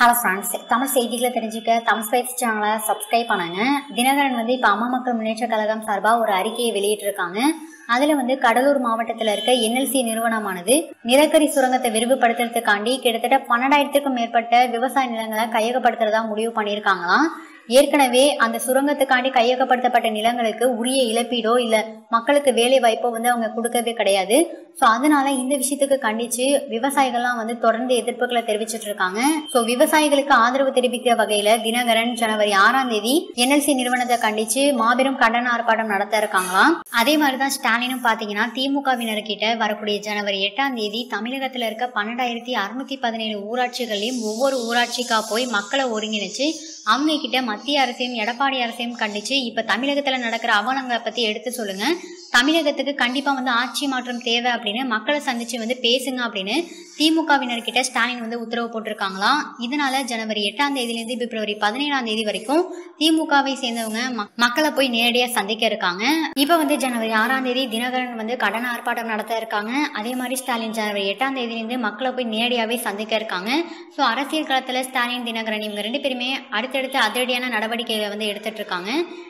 Hello friends Tamil செய்திகளை தெரிஞ்சுக்க Tamil spice சேனலை சப்ஸ்கிரைப் பண்ணுங்க. தினகரன் வந்து இப்போ அம்மா மக்கள் முன்னேற்ற கழகம் சார்பாக ஒரு அறிக்கையை வெளியிட்டிருக்காங்க. அதில் வந்து கடலூர் மாவட்டத்தில் இருக்க என்எல்சி நிறுவனமானது நிலக்கரி சுரங்கத்தை விரிவுபடுத்துறதுக்காண்டி கிட்டத்தட்ட பன்னெண்டாயிரத்துக்கும் மேற்பட்ட விவசாய நிலங்களை கையகப்படுத்துறதா முடிவு பண்ணியிருக்காங்களாம். ஏற்கனவே அந்த சுரங்கத்துக்காண்டி கையகப்படுத்தப்பட்ட நிலங்களுக்கு உரிய இழப்பீடோ இல்லை மக்களுக்கு வேலை வாய்ப்போ வந்து அவங்க கொடுக்கவே கிடையாது. ஸோ அதனால இந்த விஷயத்துக்கு கண்டிச்சு விவசாயிகள்லாம் வந்து தொடர்ந்து எதிர்ப்புகளை தெரிவிச்சிட்டு இருக்காங்க. ஸோ விவசாயிகளுக்கு ஆதரவு தெரிவிக்கிற வகையில தினகரன் ஜனவரி ஆறாம் தேதி என்எல்சி நிறுவனத்தை கண்டிச்சு மாபெரும் கண்டன ஆர்ப்பாட்டம் நடத்த இருக்காங்களாம் அதே மாதிரிதான் ஸ்டாலினும் பாத்தீங்கன்னா திமுகவினர்கிட்ட வரக்கூடிய ஜனவரி எட்டாம் தேதி தமிழகத்துல இருக்க பன்னெண்டாயிரத்தி அறுநூத்தி பதினேழு ஊராட்சிகளையும் ஒவ்வொரு ஊராட்சிக்கா போய் மக்களை ஒருங்கிணைச்சு அவங்க கிட்ட மத்திய அரசையும் எடப்பாடி அரசையும் கண்டிச்சு இப்ப தமிழகத்துல நடக்கிற அவலங்களை பத்தி எடுத்து சொல்லுங்க. தமிழகத்துக்கு கண்டிப்பா வந்து ஆட்சி மாற்றம் தேவை அப்படின்னு மக்களை சந்திச்சு வந்து பேசுங்க அப்படின்னு திமுகவினர்கிட்ட ஸ்டாலின் வந்து உத்தரவு போட்டிருக்காங்களாம் இதனால ஜனவரி எட்டாம் தேதியிலிருந்து பிப்ரவரி பதினேழாம் தேதி வரைக்கும் திமுகவை சேர்ந்தவங்க மக்களை போய் நேரடியா சந்திக்க இருக்காங்க. இப்ப வந்து ஜனவரி ஆறாம் தேதி தினகரன் வந்து கடன் ஆர்ப்பாட்டம் நடத்த இருக்காங்க. அதே மாதிரி ஸ்டாலின் ஜனவரி எட்டாம் தேதியிலிருந்து மக்களை போய் நேரடியாவே சந்திக்க இருக்காங்க. ஸோ அரசியல் களத்துல ஸ்டாலின் தினகரன் இவங்க ரெண்டு பேருமே அடுத்தடுத்து அதிரடியான நடவடிக்கைகளை வந்து எடுத்துட்டு இருக்காங்க.